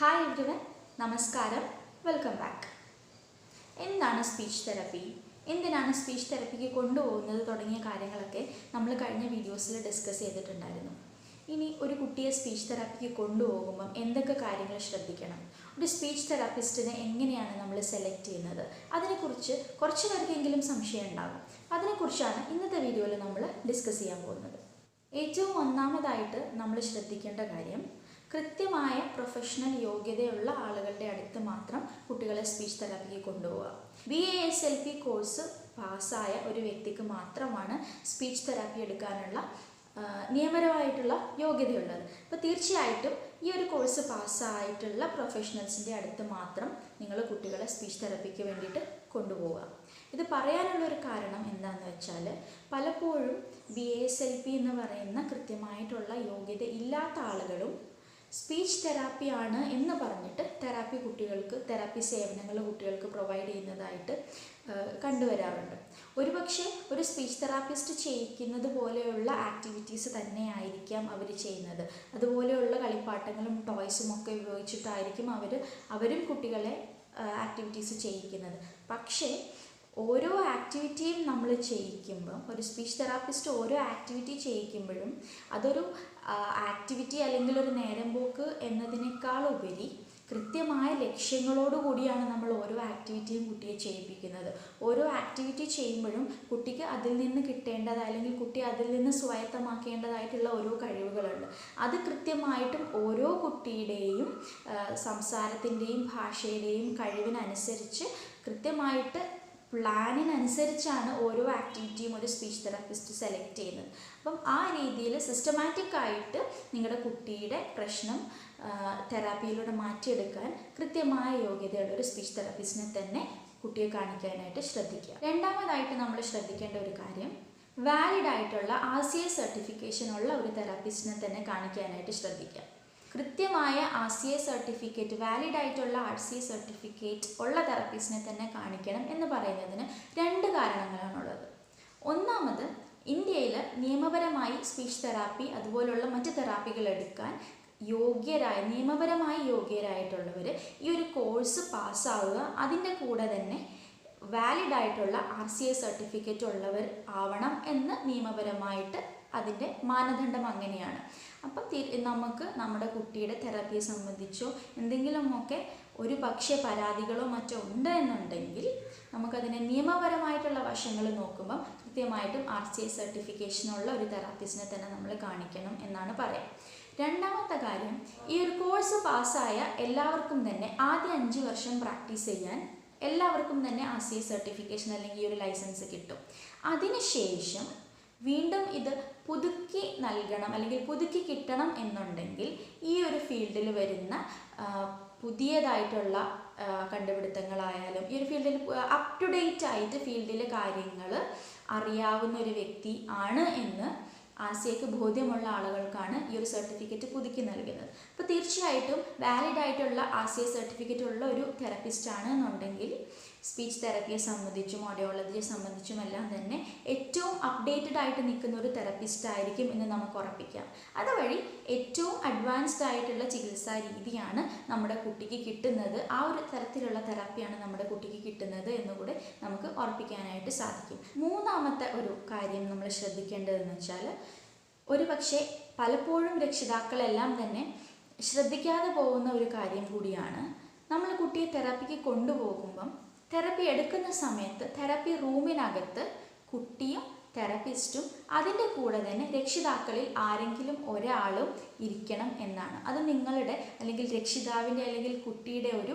Hi everyone നമസ്കാരം. Welcome back എന്താണ് speech therapy എന്തിനാണ് സ്പീച്ച് തെറപ്പിക്ക് കൊണ്ടുപോകുന്നത് തുടങ്ങിയ കാര്യങ്ങളൊക്കെ നമ്മൾ കഴിഞ്ഞ വീഡിയോസിൽ ഡിസ്കസ് ചെയ്തിട്ടുണ്ടായിരുന്നു. ഇനി ഒരു കുട്ടിയെ സ്പീച്ച് തെറാപ്പിക്ക് കൊണ്ടുപോകുമ്പം എന്തൊക്കെ കാര്യങ്ങൾ ശ്രദ്ധിക്കണം? ഒരു സ്പീച്ച് തെറാപ്പിസ്റ്റിനെ എങ്ങനെയാണ് നമ്മൾ സെലക്ട് ചെയ്യുന്നത്? അതിനെക്കുറിച്ച് കുറച്ച് പേർക്കെങ്കിലും സംശയം ഉണ്ടാകും. അതിനെക്കുറിച്ചാണ് ഇന്നത്തെ വീഡിയോയിൽ നമ്മൾ ഡിസ്കസ് ചെയ്യാൻ പോകുന്നത്. ഏറ്റവും ഒന്നാമതായിട്ട് നമ്മൾ ശ്രദ്ധിക്കേണ്ട കാര്യം കൃത്യമായ പ്രൊഫഷണൽ യോഗ്യതയുള്ള ആളുകളുടെ അടുത്ത് മാത്രം കുട്ടികളെ സ്പീച്ച് തെറാപ്പിക്ക് കൊണ്ടുപോവുക. B A S L P course പാസ്സായ ഒരു വ്യക്തിക്ക് മാത്രമാണ് സ്പീച്ച് തെറാപ്പി എടുക്കാനുള്ള നിയമപരമായിട്ടുള്ള യോഗ്യതയുള്ളത്. അപ്പോൾ തീർച്ചയായിട്ടും ഈ ഒരു കോഴ്സ് പാസ്സായിട്ടുള്ള പ്രൊഫഷണൽസിന്റെ അടുത്ത് മാത്രം നിങ്ങൾ കുട്ടികളെ സ്പീച്ച് തെറാപ്പിക്ക് വേണ്ടിയിട്ട് കൊണ്ടുപോവുക. ഇത് പറയാനുള്ള ഒരു കാരണം എന്താണെന്ന് വെച്ചാൽ പലപ്പോഴും ബി എസ് എൽ പി എന്ന് പറയുന്ന കൃത്യമായിട്ടുള്ള യോഗ്യത ഇല്ലാത്ത ആളുകളും സ്പീച്ച് തെറാപ്പി ആണ് എന്ന് പറഞ്ഞിട്ട് തെറാപ്പി കുട്ടികൾക്ക് തെറാപ്പി സേവനങ്ങൾ കുട്ടികൾക്ക് പ്രൊവൈഡ് ചെയ്യുന്നതായിട്ട് കണ്ടുവരാറുണ്ട്. ഒരുപക്ഷെ ഒരു സ്പീച്ച് തെറാപ്പിസ്റ്റ് ചെയ്യിക്കുന്നത് പോലെയുള്ള ആക്ടിവിറ്റീസ് തന്നെയായിരിക്കാം അവർ ചെയ്യുന്നത്. അതുപോലെയുള്ള കളിപ്പാട്ടങ്ങളും ടോയ്സും ഒക്കെ ഉപയോഗിച്ചിട്ടായിരിക്കും അവർ അവരും കുട്ടികളെ ആക്ടിവിറ്റീസ് ചെയ്യിക്കുന്നത്. പക്ഷേ ഓരോ ആക്ടിവിറ്റിയും നമ്മൾ ചെയ്യിക്കുമ്പോൾ ഒരു സ്പീച്ച് തെറാപ്പിസ്റ്റ് ഓരോ ആക്ടിവിറ്റി ചെയ്യിക്കുമ്പോഴും അതൊരു ആക്ടിവിറ്റി അല്ലെങ്കിൽ ഒരു നേരം പോക്ക് എന്നതിനേക്കാൾ ഉപരി കൃത്യമായ ലക്ഷ്യങ്ങളോട് കൂടിയാണ് നമ്മൾ ഓരോ ആക്ടിവിറ്റിയും കുട്ടിയെ ചെയ്യിപ്പിക്കുന്നത്. ഓരോ ആക്ടിവിറ്റി ചെയ്യുമ്പോഴും കുട്ടിക്ക് അതിൽ നിന്ന് കിട്ടേണ്ടത് അല്ലെങ്കിൽ കുട്ടി അതിൽ നിന്ന് സ്വായത്തമാക്കേണ്ടതായിട്ടുള്ള ഓരോ കഴിവുകളുണ്ട്. അത് കൃത്യമായിട്ടും ഓരോ കുട്ടിയുടെയും സംസാരത്തിന്റെയും ഭാഷയുടെയും കഴിവിനനുസരിച്ച് കൃത്യമായിട്ട് പ്ലാനിനനുസരിച്ചാണ് ഓരോ ആക്ടിവിറ്റിയും ഒരു സ്പീച്ച് തെറാപ്പിസ്റ്റ് സെലക്ട് ചെയ്യുന്നത്. അപ്പം ആ രീതിയിൽ സിസ്റ്റമാറ്റിക് ആയിട്ട് നിങ്ങളുടെ കുട്ടിയുടെ പ്രശ്നം തെറാപ്പിയിലൂടെ മാറ്റിയെടുക്കാൻ കൃത്യമായ യോഗ്യതയുള്ള ഒരു സ്പീച്ച് തെറാപ്പിസ്റ്റിനെ തന്നെ കുട്ടിയെ കാണിക്കാനായിട്ട് ശ്രദ്ധിക്കുക. രണ്ടാമതായിട്ട് നമ്മൾ ശ്രദ്ധിക്കേണ്ട ഒരു കാര്യം വാലിഡ് ആയിട്ടുള്ള ആർ സി സർട്ടിഫിക്കേഷൻ ഉള്ള ഒരു തെറാപ്പിസ്റ്റിനെ തന്നെ കാണിക്കാനായിട്ട് ശ്രദ്ധിക്കുക. കൃത്യമായ R C A certificate valid ആയിട്ടുള്ള ആർ സി എ സർട്ടിഫിക്കറ്റ് ഉള്ള തെറാപ്പിസ്റ്റിനെ തന്നെ കാണിക്കണം എന്ന് പറയുന്നതിന് രണ്ട് കാരണങ്ങളാണുള്ളത്. ഒന്നാമത് ഇന്ത്യയിൽ നിയമപരമായി സ്പീച്ച് തെറാപ്പി അതുപോലുള്ള മറ്റ് തെറാപ്പികൾ എടുക്കാൻ യോഗ്യരായ നിയമപരമായി യോഗ്യരായിട്ടുള്ളവർ ഈ ഒരു കോഴ്സ് പാസ്സാവുക അതിന്റെ കൂടെ തന്നെ വാലിഡ് ആയിട്ടുള്ള ആർ സി എ സർട്ടിഫിക്കറ്റ് ഉള്ളവർ ആവണം എന്ന് നിയമപരമായിട്ട് അതിന്റെ മാനദണ്ഡം അങ്ങനെയാണ്. അപ്പം നമുക്ക് നമ്മുടെ കുട്ടിയുടെ തെറാപ്പിയെ സംബന്ധിച്ചോ എന്തെങ്കിലുമൊക്കെ ഒരു പക്ഷേ പരാതികളോ മറ്റോ ഉണ്ട് എന്നുണ്ടെങ്കിൽ നമുക്കതിനെ നിയമപരമായിട്ടുള്ള വശങ്ങൾ നോക്കുമ്പം കൃത്യമായിട്ടും ആർ സി ഐ സർട്ടിഫിക്കേഷനുള്ള ഒരു തെറാപ്പിസ്റ്റിനെ തന്നെ നമ്മൾ കാണിക്കണം എന്നാണ് പറയാം. രണ്ടാമത്തെ കാര്യം ഈ ഒരു കോഴ്സ് പാസ്സായ എല്ലാവർക്കും തന്നെ ആദ്യ അഞ്ച് വർഷം പ്രാക്ടീസ് ചെയ്യാൻ എല്ലാവർക്കും തന്നെ ആർ സി ഐ സർട്ടിഫിക്കേഷൻ അല്ലെങ്കിൽ ഈ ഒരു ലൈസൻസ് കിട്ടും. അതിനുശേഷം വീണ്ടും ഇത് പുതുക്കി നൽകണം അല്ലെങ്കിൽ പുതുക്കി കിട്ടണം എന്നുണ്ടെങ്കിൽ ഈ ഒരു ഫീൽഡിൽ വരുന്ന പുതിയതായിട്ടുള്ള കണ്ടുപിടുത്തങ്ങളായാലും ഈ ഒരു ഫീൽഡിൽ അപ് ടു ഡേറ്റ് ആയിട്ട് ഫീൽഡിലെ കാര്യങ്ങൾ അറിയാവുന്ന ഒരു വ്യക്തി ആണ് എന്ന് ആശയക്ക് ബോധ്യമുള്ള ആളുകൾക്കാണ് ഈ ഒരു സർട്ടിഫിക്കറ്റ് പുതുക്കി നൽകുന്നത്. അപ്പോൾ തീർച്ചയായിട്ടും വാലിഡ് ആയിട്ടുള്ള ആർ സർട്ടിഫിക്കറ്റ് ഉള്ള ഒരു തെറപ്പിസ്റ്റ് ആണ് എന്നുണ്ടെങ്കിൽ സ്പീച്ച് തെറപ്പിയെ സംബന്ധിച്ചും ഓഡിയോളജിയെ സംബന്ധിച്ചും എല്ലാം തന്നെ ഏറ്റവും അപ്ഡേറ്റഡ് ആയിട്ട് നിൽക്കുന്ന ഒരു തെറപ്പിസ്റ്റ് ആയിരിക്കും എന്ന് നമുക്ക് ഉറപ്പിക്കാം. അതുവഴി ഏറ്റവും അഡ്വാൻസ്ഡ് ആയിട്ടുള്ള ചികിത്സാ രീതിയാണ് നമ്മുടെ കുട്ടിക്ക് കിട്ടുന്നത്. ആ ഒരു തരത്തിലുള്ള തെറാപ്പിയാണ് നമ്മുടെ കുട്ടിക്ക് കിട്ടുന്നത് എന്നുകൂടെ നമുക്ക് ഉറപ്പിക്കാനായിട്ട് സാധിക്കും. മൂന്നാമത്തെ ഒരു കാര്യം നമ്മൾ ശ്രദ്ധിക്കേണ്ടതെന്ന് വെച്ചാൽ ഒരു പക്ഷേ പലപ്പോഴും രക്ഷിതാക്കളെല്ലാം തന്നെ ശ്രദ്ധിക്കാതെ പോകുന്ന ഒരു കാര്യം കൂടിയാണ്. നമ്മൾ കുട്ടിയെ തെറാപ്പിക്ക് കൊണ്ടുപോകുമ്പം തെറപ്പി എടുക്കുന്ന സമയത്ത് തെറപ്പി റൂമിനകത്ത് കുട്ടിയും തെറപ്പിസ്റ്റും അതിന്റെ കൂടെ തന്നെ രക്ഷിതാക്കളിൽ ആരെങ്കിലും ഒരാളും ഇരിക്കണം എന്നാണ്. അത് നിങ്ങളുടെ അല്ലെങ്കിൽ രക്ഷിതാവിന്റെ അല്ലെങ്കിൽ കുട്ടിയുടെ ഒരു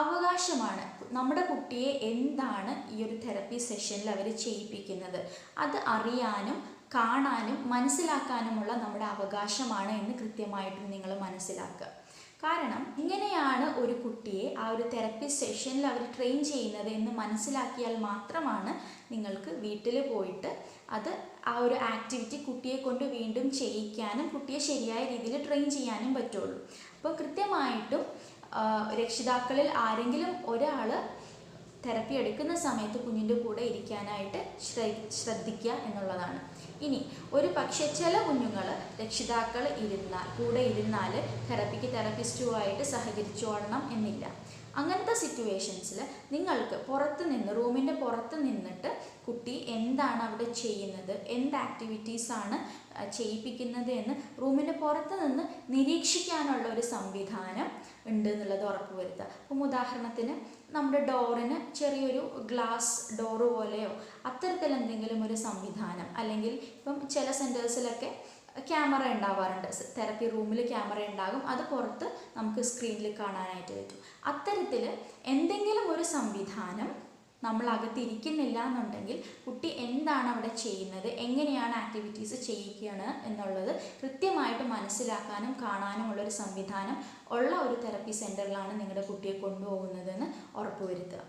അവകാശമാണ്. നമ്മുടെ കുട്ടിയെ എന്താണ് ഈ ഒരു തെറപ്പി സെഷനിൽ അവർ ചെയ്യിപ്പിക്കുന്നത്? അത് അറിയാനും കാണാനും മനസ്സിലാക്കാനുമുള്ള നമ്മുടെ അവകാശമാണ് എന്ന് കൃത്യമായിട്ടും നിങ്ങൾ മനസ്സിലാക്കുക. കാരണം ഇങ്ങനെയാണ് ഒരു കുട്ടിയെ ആ ഒരു തെറപ്പി സെഷനിൽ അവർ ട്രെയിൻ ചെയ്യുന്നത് എന്ന് മനസ്സിലാക്കിയാൽ മാത്രമാണ് നിങ്ങൾക്ക് വീട്ടിൽ പോയിട്ട് അത് ആ ഒരു ആക്ടിവിറ്റി കുട്ടിയെ കൊണ്ട് വീണ്ടും ചെയ്യിക്കാനും കുട്ടിയെ ശരിയായ രീതിയിൽ ട്രെയിൻ ചെയ്യാനും പറ്റുള്ളൂ. അപ്പോൾ കൃത്യമായിട്ടും രക്ഷിതാക്കളിൽ ആരെങ്കിലും ഒരാൾ തെറപ്പി എടുക്കുന്ന സമയത്ത് കുഞ്ഞിന്റെ കൂടെ ഇരിക്കാനായിട്ട് ശ്ര- ശ്രദ്ധിക്കുക എന്നുള്ളതാണ്. ഇനി ഒരു പക്ഷേ ചില കുഞ്ഞുങ്ങൾ രക്ഷിതാക്കൾ ഇരുന്നാൽ കൂടെ ഇരുന്നാൽ തെറപ്പിക്ക് തെറപ്പിസ്റ്റുമായിട്ട് സഹകരിച്ചോളണം എന്നില്ല. അങ്ങനത്തെ സിറ്റുവേഷൻസിൽ നിങ്ങൾക്ക് പുറത്ത് നിന്ന് റൂമിന്റെ പുറത്ത് നിന്നിട്ട് കുട്ടി എന്താണ് അവിടെ ചെയ്യുന്നത് എന്ത് ആക്ടിവിറ്റീസാണ് ചെയ്യിപ്പിക്കുന്നത് എന്ന് റൂമിന്റെ പുറത്ത് നിന്ന് നിരീക്ഷിക്കാനുള്ള ഒരു സംവിധാനം ഉണ്ട് എന്നുള്ളത് ഉറപ്പുവരുത്തുക അപ്പം ഉദാഹരണത്തിന് നമ്മുടെ ഡോറിന് ചെറിയൊരു ഗ്ലാസ് ഡോറ് പോലെയോ അത്തരത്തിൽ എന്തെങ്കിലും ഒരു സംവിധാനം അല്ലെങ്കിൽ ഇപ്പം ചില സെന്റേഴ്സിലൊക്കെ ക്യാമറ ഉണ്ടാവാറുണ്ട്. തെറപ്പി റൂമിൽ ക്യാമറ ഉണ്ടാകും. അത് പുറത്ത് നമുക്ക് സ്ക്രീനിൽ കാണാനായിട്ട് പറ്റും. അത്തരത്തിൽ എന്തെങ്കിലും ഒരു സംവിധാനം നമ്മൾ അകത്തിരിക്കുന്നില്ല എന്നുണ്ടെങ്കിൽ കുട്ടി എന്താണ് അവിടെ ചെയ്യുന്നത്? എങ്ങനെയാണ് ആക്ടിവിറ്റീസ് ചെയ്യിക്കുകയാണ് എന്നുള്ളത് കൃത്യമായിട്ട് മനസ്സിലാക്കാനും കാണാനും ഉള്ളൊരു സംവിധാനം ഉള്ള ഒരു തെറപ്പി സെന്ററിലാണ് നിങ്ങളുടെ കുട്ടിയെ കൊണ്ടുപോകുന്നതെന്ന് ഉറപ്പുവരുത്തുക.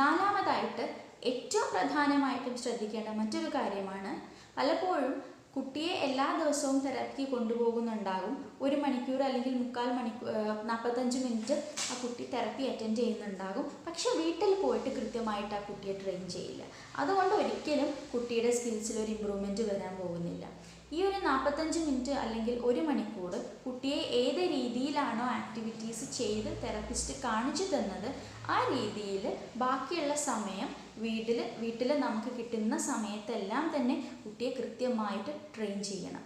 നാലാമതായിട്ട് ഏറ്റവും പ്രധാനമായിട്ടും ശ്രദ്ധിക്കേണ്ട മറ്റൊരു കാര്യമാണ് പലപ്പോഴും കുട്ടിയെ എല്ലാ ദിവസവും തെറാപ്പിക്ക് കൊണ്ടുപോകുന്നുണ്ടാകും. ഒരു മണിക്കൂർ അല്ലെങ്കിൽ മുക്കാൽ മണിക്കൂർ നാൽപ്പത്തഞ്ച് മിനിറ്റ് ആ കുട്ടി തെറപ്പി അറ്റൻഡ് ചെയ്യുന്നുണ്ടാകും. പക്ഷെ വീട്ടിൽ പോയിട്ട് കൃത്യമായിട്ട് ആ കുട്ടിയെ ട്രെയിൻ ചെയ്യില്ല. അതുകൊണ്ട് ഒരിക്കലും കുട്ടിയുടെ സ്കിൽസിൽ ഒരു ഇമ്പ്രൂവ്മെന്റ് വരാൻ പോകുന്നില്ല. ഈ ഒരു നാൽപ്പത്തഞ്ച് മിനിറ്റ് അല്ലെങ്കിൽ ഒരു മണിക്കൂർ കുട്ടിയെ ഏത് രീതിയിലാണോ ആക്ടിവിറ്റീസ് ചെയ്ത് തെറപ്പിസ്റ്റ് കാണിച്ചു തന്നത് ആ രീതിയിൽ ബാക്കിയുള്ള സമയം വീട്ടിൽ വീട്ടിൽ നമുക്ക് കിട്ടുന്ന സമയത്തെല്ലാം തന്നെ കുട്ടിയെ കൃത്യമായിട്ട് ട്രെയിൻ ചെയ്യണം.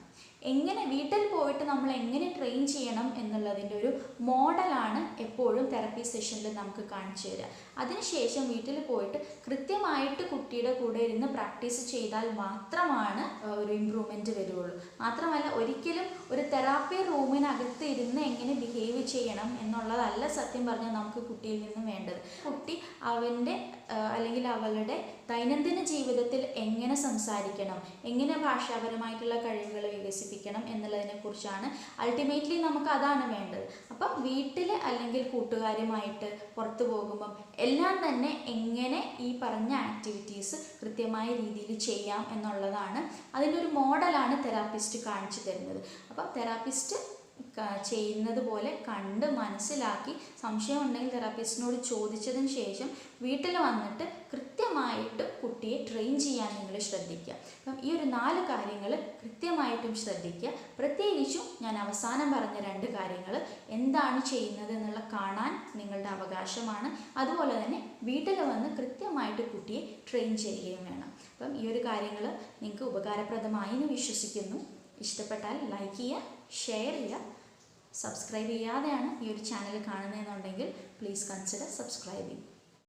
എങ്ങനെ വീട്ടിൽ പോയിട്ട് നമ്മൾ എങ്ങനെ ട്രെയിൻ ചെയ്യണം എന്നുള്ളതിന്റെ ഒരു മോഡലാണ് എപ്പോഴും തെറപ്പി സെഷനിൽ നമുക്ക് കാണിച്ചു തരിക അതിനുശേഷം വീട്ടിൽ പോയിട്ട് കൃത്യമായിട്ട് കുട്ടിയുടെ കൂടെ ഇരുന്ന് പ്രാക്ടീസ് ചെയ്താൽ മാത്രമാണ് ഒരു ഇമ്പ്രൂവ്മെന്റ് വരുള്ളൂ. മാത്രമല്ല ഒരിക്കലും ഒരു തെറാപ്പി റൂമിനകത്ത് ഇരുന്ന് എങ്ങനെ ബിഹേവ് ചെയ്യണം എന്നുള്ളതല്ല സത്യം പറഞ്ഞാൽ നമുക്ക് കുട്ടിയിൽ നിന്നും വേണ്ടത്. കുട്ടി അവന്റെ അല്ലെങ്കിൽ അവളുടെ ദൈനംദിന ജീവിതത്തിൽ എങ്ങനെ സംസാരിക്കണം എങ്ങനെ ഭാഷാപരമായിട്ടുള്ള കഴിവുകൾ വികസിപ്പിക്കണം എന്നുള്ളതിനെ കുറിച്ചാണ് അൾട്ടിമേറ്റ്ലി നമുക്ക് അതാണ് വേണ്ടത്. അപ്പം വീട്ടിൽ അല്ലെങ്കിൽ കൂട്ടുകാരുമായിട്ട് പുറത്തു പോകുമ്പം എല്ലാം തന്നെ എങ്ങനെ ഈ പറഞ്ഞ ആക്ടിവിറ്റീസ് കൃത്യമായ രീതിയിൽ ചെയ്യാം എന്നുള്ളതാണ് അതിന്റെ ഒരു മോഡലാണ് തെറാപ്പിസ്റ്റ് കാണിച്ചു തരുന്നത്. അപ്പം തെറാപ്പിസ്റ്റ് ചെയ്യുന്നത് പോലെ കണ്ട് മനസ്സിലാക്കി സംശയം ഉണ്ടെങ്കിൽ തെറാപ്പിസ്റ്റിനോട് ചോദിച്ചതിന് ശേഷം വീട്ടിൽ വന്നിട്ട് കൃത്യമായിട്ട് കുട്ടിയെ ട്രെയിൻ ചെയ്യാൻ നിങ്ങൾ ശ്രദ്ധിക്കുക. അപ്പം ഈ ഒരു നാല് കാര്യങ്ങൾ കൃത്യമായിട്ടും ശ്രദ്ധിക്കുക. പ്രത്യേകിച്ചും ഞാൻ അവസാനം പറഞ്ഞ രണ്ട് കാര്യങ്ങൾ എന്താണ് ചെയ്യുന്നത് എന്നുള്ള കാണാൻ നിങ്ങളുടെ അവകാശമാണ്. അതുപോലെ തന്നെ വീട്ടിൽ വന്ന് കൃത്യമായിട്ട് കുട്ടിയെ ട്രെയിൻ ചെയ്യുകയും വേണം. അപ്പം ഈ ഒരു കാര്യങ്ങൾ നിങ്ങൾക്ക് ഉപകാരപ്രദമായി എന്ന് വിശ്വസിക്കുന്നു. ഇഷ്ടപ്പെട്ടാൽ ലൈക്ക് ചെയ്യുക. ഷെയർ ചെയ്യുക. സബ്സ്ക്രൈബ് ചെയ്യാതെയാണ് ഈ ഒരു ചാനൽ കാണുന്നതെന്നുണ്ടെങ്കിൽ പ്ലീസ് കൺസിഡർ സബ്സ്ക്രൈബിങ്